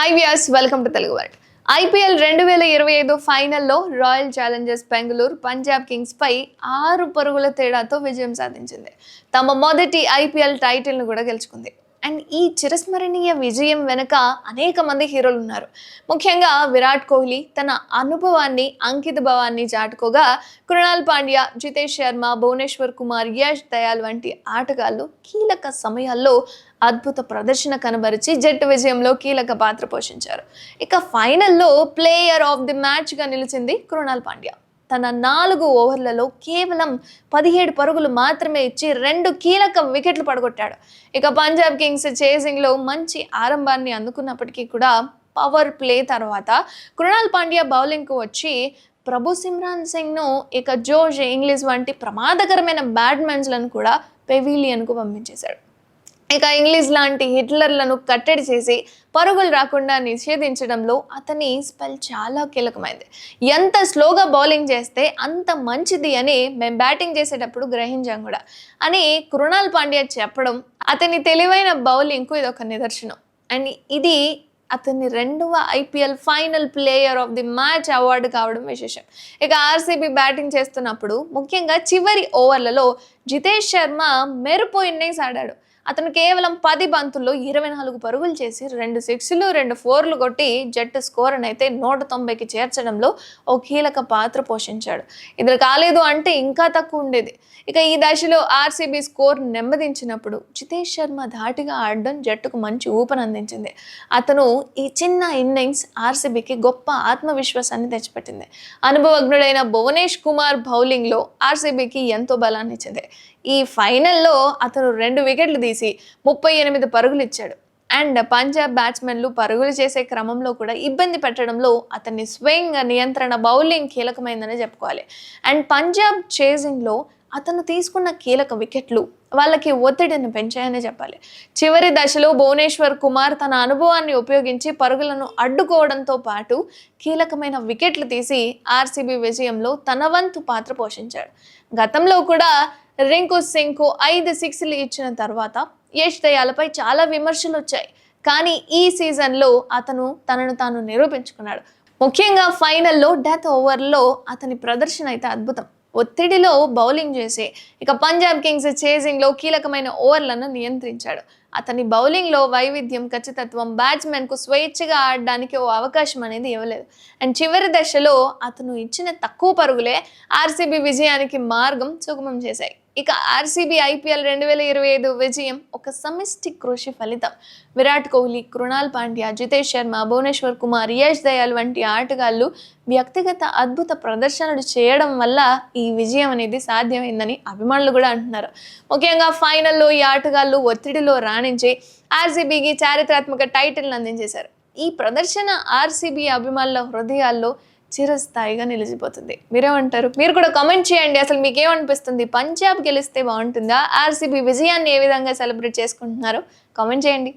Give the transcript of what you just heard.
Hi viewers welcome to Telugu world IPL రెండు వేల ఇరవై ఐదు ఫైనల్లో Royal Challengers Bengaluru Punjab Kings పై ఆరు పరుగుల తేడాతో విజయం సాధించింది. తమ మొదటి ఐపీఎల్ టైటిల్ను కూడా గెలుచుకుంది. అండ్ ఈ చిరస్మరణీయ విజయం వెనుక అనేక మంది హీరోలు ఉన్నారు. ముఖ్యంగా విరాట్ కోహ్లీ తన అనుభవాన్ని అంకిత భావాన్ని చాటుకోగా కృణాల్ పాండ్యా జితేష్ శర్మ భువనేశ్వర్ కుమార్ యష్ దయాల్ వంటి ఆటగాళ్ళు కీలక సమయాల్లో అద్భుత ప్రదర్శన కనబరిచి జట్టు విజయంలో కీలక పాత్ర పోషించారు. ఇక ఫైనల్లో ప్లేయర్ ఆఫ్ ది మ్యాచ్గా నిలిచింది కృణాల్ పాండ్యా. తన నాలుగు ఓవర్లలో కేవలం పదిహేడు పరుగులు మాత్రమే ఇచ్చి రెండు కీలక వికెట్లు పడగొట్టాడు. ఇక పంజాబ్ కింగ్స్ చేసింగ్లో మంచి ఆరంభాన్ని అందుకున్నప్పటికీ కూడా పవర్ ప్లే తర్వాత కృణాల్ పాండ్యా బౌలింగ్కు వచ్చి ప్రభు సిమ్రాన్ సింగ్ను ఇక జోష్ ఇంగ్లీష్ వంటి ప్రమాదకరమైన బ్యాట్మెన్స్లను కూడా పెవిలియన్కు పంపించేశాడు. ఇక ఇంగ్లీష్ లాంటి హిట్లర్లను కట్టడి చేసి పరుగులు రాకుండా నిషేధించడంలో అతని స్పెల్ చాలా కీలకమైంది. ఎంత స్లోగా బౌలింగ్ చేస్తే అంత మంచిది అని మేము బ్యాటింగ్ చేసేటప్పుడు గ్రహించాం కూడా. అని కృణాల్ పాండ్యా చెప్పడం అతని తెలివైన బౌలింగ్కు ఇది ఒక నిదర్శనం. అండ్ ఇది అతని రెండవ IPL final player of the match award కావడం విశేషం. ఇక ఆర్సీబీ బ్యాటింగ్ చేస్తున్నప్పుడు ముఖ్యంగా చివరి ఓవర్లలో జితేష్ శర్మ మెరుపు ఇన్నింగ్స్ ఆడాడు. అతను కేవలం పది బంతుల్లో ఇరవై నాలుగు పరుగులు చేసి రెండు సిక్స్లు రెండు ఫోర్లు కొట్టి జట్టు స్కోర్ అయితే నూట తొంభైకి చేర్చడంలో ఓ కీలక పాత్ర పోషించాడు. ఇది కాలేదు అంటే ఇంకా తక్కువ ఉండేది. ఇక ఈ దశలో ఆర్సీబీ స్కోర్ నెమ్మదించినప్పుడు జితేష్ శర్మ ధాటిగా ఆడడం జట్టుకు మంచి ఊపనందించింది అతను ఈ చిన్న ఇన్నింగ్స్ ఆర్సీబీకి గొప్ప ఆత్మవిశ్వాసాన్ని తెచ్చిపెట్టింది. అనుభవజ్ఞుడైన భువనేష్ కుమార్ బౌలింగ్లో ఆర్సీబీకి ఎంతో బలాన్నిచ్చింది. ఈ ఫైనల్లో అతను రెండు వికెట్లు తీసి ముప్పై ఎనిమిది పరుగులు ఇచ్చాడు. అండ్ పంజాబ్ బ్యాట్స్మెన్లు పరుగులు చేసే క్రమంలో కూడా ఇబ్బంది పెట్టడంలో అతని స్వింగ్ నియంత్రణ బౌలింగ్ కీలకమైందని చెప్పుకోవాలి. అండ్ పంజాబ్ చేజింగ్లో అతను తీసుకున్న కీలక వికెట్లు వాళ్ళకి ఒత్తిడిని పెంచాయని చెప్పాలి. చివరి దశలో భువనేశ్వర్ కుమార్ తన అనుభవాన్ని ఉపయోగించి పరుగులను అడ్డుకోవడంతో పాటు కీలకమైన వికెట్లు తీసి ఆర్సీబీ విజయంలో తన వంతు పాత్ర పోషించాడు. గతంలో కూడా రింకు సింగ్కు ఐదు సిక్స్లు ఇచ్చిన తర్వాత యష్ దయాలపై చాలా విమర్శలు వచ్చాయి. కానీ ఈ సీజన్లో అతను తనను తాను నిరూపించుకున్నాడు. ముఖ్యంగా ఫైనల్లో డెత్ ఓవర్లో అతని ప్రదర్శన అయితే అద్భుతం. ఒత్తిడిలో బౌలింగ్ చేసి ఇక పంజాబ్ కింగ్స్ చేజింగ్లో కీలకమైన ఓవర్లను నియంత్రించాడు. అతని బౌలింగ్లో వైవిధ్యం ఖచ్చితత్వం బ్యాట్స్మెన్కు స్వేచ్ఛగా ఆడడానికి ఓ అవకాశం అనేది ఇవ్వలేదు. అండ్ చివరి దశలో అతను ఇచ్చిన తక్కువ పరుగులే ఆర్సీబీ విజయానికి మార్గం సుగమం చేశాయి. ఇక ఆర్సీబీ ఐపీఎల్ రెండు వేల ఇరవై ఐదు విజయం ఒక సమిష్టి కృషి ఫలితం. విరాట్ కోహ్లీ కృణాల్ పాండ్యా జితేష్ శర్మ భువనేశ్వర్ కుమార్ యష్ దయాల్ వంటి ఆటగాళ్ళు వ్యక్తిగత అద్భుత ప్రదర్శనలు చేయడం వల్ల ఈ విజయం అనేది సాధ్యమైందని అభిమానులు కూడా అంటున్నారు. ముఖ్యంగా ఫైనల్లో ఈ ఆటగాళ్ళు ఒత్తిడిలో రాణించి ఆర్సీబీకి చారిత్రాత్మక టైటిల్ని అందించేశారు. ఈ ప్రదర్శన ఆర్సీబీ అభిమానుల హృదయాల్లో చిరస్థాయిగా నిలిచిపోతుంది. మీరేమంటారు? మీరు కూడా కామెంట్ చేయండి. అసలు మీకేమనిపిస్తుంది? పంజాబ్ గెలిస్తే బాగుంటుందా? ఆర్సీబీ విజయాన్ని ఏ విధంగా సెలబ్రేట్ చేసుకుంటున్నారో? కామెంట్ చేయండి.